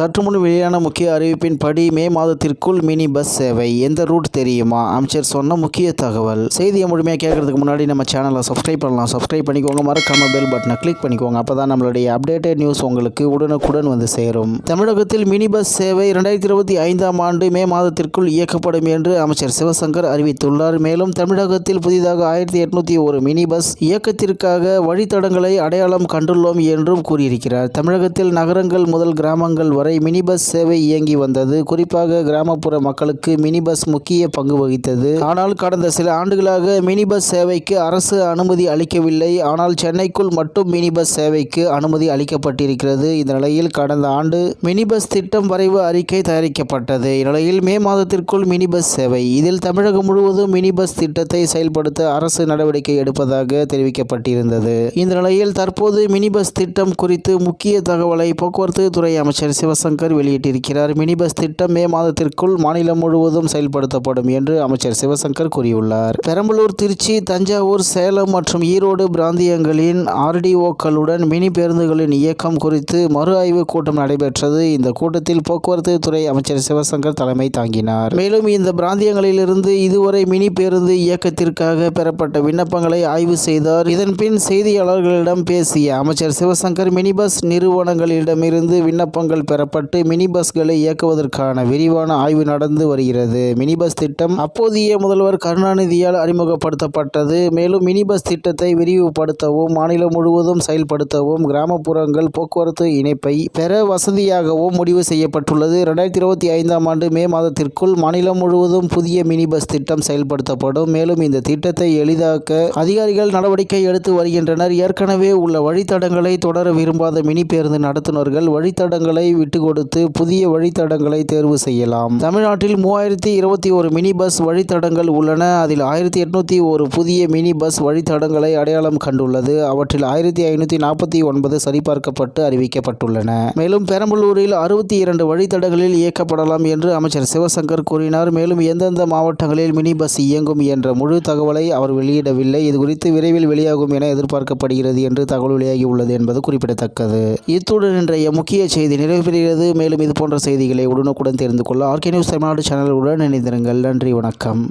சற்று முன் வெளியான முக்கிய அறிவிப்பின்படி மே மாதத்திற்குள் மினி பஸ் சேவை எந்த ரூட் தெரியுமா? அமைச்சர் சொன்ன முக்கிய தகவல். செய்தியை முழுமையாக கேட்கறதுக்கு முன்னாடி நம்ம சேனலை சப்ஸ்கிரைப் பண்ணலாம். சப்ஸ்கிரைப் பண்ணிக்கோங்க. மறக்காம பெல் பட்டனை கிளிக் பண்ணிக்கோங்க. அப்போ தான் நம்மளுடைய அப்டேட்டட் நியூஸ் உங்களுக்கு உடனுக்குடன் வந்து சேரும். தமிழகத்தில் மினி பஸ் சேவை ரெண்டாயிரத்தி இருபத்தி ஐந்தாம் ஆண்டு மே மாதத்திற்குள் இயக்கப்படும் என்று அமைச்சர் சிவசங்கர் அறிவித்துள்ளார். மேலும் தமிழகத்தில் புதிதாக ஆயிரத்தி எட்நூத்தி ஒரு மினி பஸ் இயக்கத்திற்காக வழித்தடங்களை அடையாளம் கண்டுள்ளோம் என்றும் கூறியிருக்கிறார். தமிழகத்தில் நகரங்கள் முதல் கிராமங்கள் வரை மினி பஸ் சேவை இயங்கி வந்தது. குறிப்பாக கிராமப்புற மக்களுக்கு மினி பஸ் முக்கிய பங்கு வகித்தது. ஆனால் கடந்த சில ஆண்டுகளாக மினி பஸ் சேவைக்கு அரசு அனுமதி அளிக்கவில்லை. ஆனால் சென்னைக்குள் மட்டும் மினி பஸ் சேவைக்கு அனுமதி அளிக்கப்பட்டிருக்கிறது. இந்த நிலையில் கடந்த ஆண்டு மினி பஸ் திட்டம் வரைவு அறிக்கை தயாரிக்கப்பட்டது. இந்நிலையில் மே மாதத்திற்குள் மினி பஸ் சேவை. இதில் தமிழகம் முழுவதும் மினி பஸ் திட்டத்தை செயல்படுத்த அரசு நடவடிக்கை எடுப்பதாக தெரிவிக்கப்பட்டிருந்தது. இந்த நிலையில் தற்போது மினி பஸ் திட்டம் குறித்து முக்கிய தகவலை போக்குவரத்து துறை அமைச்சர் சிவ சிவசங்கர் வெளியிட்டிருக்கிறார். மினி பஸ் திட்டம் மே மாதத்திற்குள் மாநிலம் முழுவதும் செயல்படுத்தப்படும் என்று அமைச்சர் சிவசங்கர் கூறியுள்ளார். பெரம்பலூர் திருச்சி தஞ்சாவூர் சேலம் மற்றும் ஈரோடு பிராந்தியங்களின் ஆர்டிஓக்களுடன் மினி பேருந்துகளின் இயக்கம் குறித்து மறு ஆய்வு கூட்டம் நடைபெற்றது. இந்த கூட்டத்தில் போக்குவரத்து துறை அமைச்சர் சிவசங்கர் தலைமை தாங்கினார். மேலும் இந்த பிராந்தியங்களிலிருந்து இதுவரை மினி பேருந்து இயக்கத்திற்காக பெறப்பட்ட விண்ணப்பங்களை ஆய்வு செய்தார். இதன்பின் செய்தியாளர்களிடம் பேசிய அமைச்சர் சிவசங்கர் மினி பஸ் நிறுவனங்களிடமிருந்து விண்ணப்பங்கள் பெற தரப்பட்டு மினி பஸ்களை இயக்குவதற்கான விரிவான ஆய்வு நடந்து வருகிறது. மினி பஸ் திட்டம் அப்போதைய முதல்வர் கருணாநிதியால் அறிமுகப்படுத்தப்பட்டது. மேலும் மினி பஸ் திட்டத்தை விரிவுபடுத்தவும் மாநிலம் முழுவதும் செயல்படுத்தவும் கிராமப்புறங்கள் போக்குவரத்து இணைப்பை பெற வசதியாகவும் முடிவு செய்யப்பட்டுள்ளது. ரெண்டாயிரத்தி இருபத்தி ஐந்தாம் ஆண்டு மே மாதத்திற்குள் மாநிலம் முழுவதும் புதிய மினி பஸ் திட்டம் செயல்படுத்தப்படும். மேலும் இந்த திட்டத்தை எளிதாக்க அதிகாரிகள் நடவடிக்கை எடுத்து வருகின்றனர். ஏற்கனவே உள்ள வழித்தடங்களை தொடர விரும்பாத மினி பேருந்து நடத்துனர்கள் வழித்தடங்களை விட்டு கொடுத்து புதிய வழித்தடங்களை தேர்வு செய்யலாம். தமிழ்நாட்டில் மூவாயிரத்தி இருபத்தி ஒரு மினி பஸ் வழித்தடங்கள் உள்ளன. அதில் ஆயிரத்தி எட்நூத்தி ஒரு புதிய மினி பஸ் வழித்தடங்களை அடையாளம் கண்டுள்ளது. அவற்றில் ஆயிரத்தி ஐநூத்தி நாற்பத்தி ஒன்பது சரிபார்க்கப்பட்டு அறிவிக்கப்பட்டுள்ளன. மேலும் பெரம்பலூரில் அறுபத்தி இரண்டு வழித்தடங்களில் இயக்கப்படலாம் என்று அமைச்சர் சிவசங்கர் கூறினார். மேலும் எந்தெந்த மாவட்டங்களில் மினி பஸ் இயங்கும் என்ற முழு தகவலை அவர் வெளியிடவில்லை. இது குறித்து விரைவில் வெளியாகும் என எதிர்பார்க்கப்படுகிறது என்று தகவல் வெளியாகியுள்ளது என்பது குறிப்பிடத்தக்கது. இத்துடன் இன்றைய முக்கிய செய்தி நிறைவு வருகிறது மேலும் இது போன்ற செய்திகளை உடனுக்குடன் தெரிந்து கொள்ள ஆர்கே நியூஸ் தமிழ்நாடு சேனலுடன் இணைந்திருங்கள். நன்றி வணக்கம்.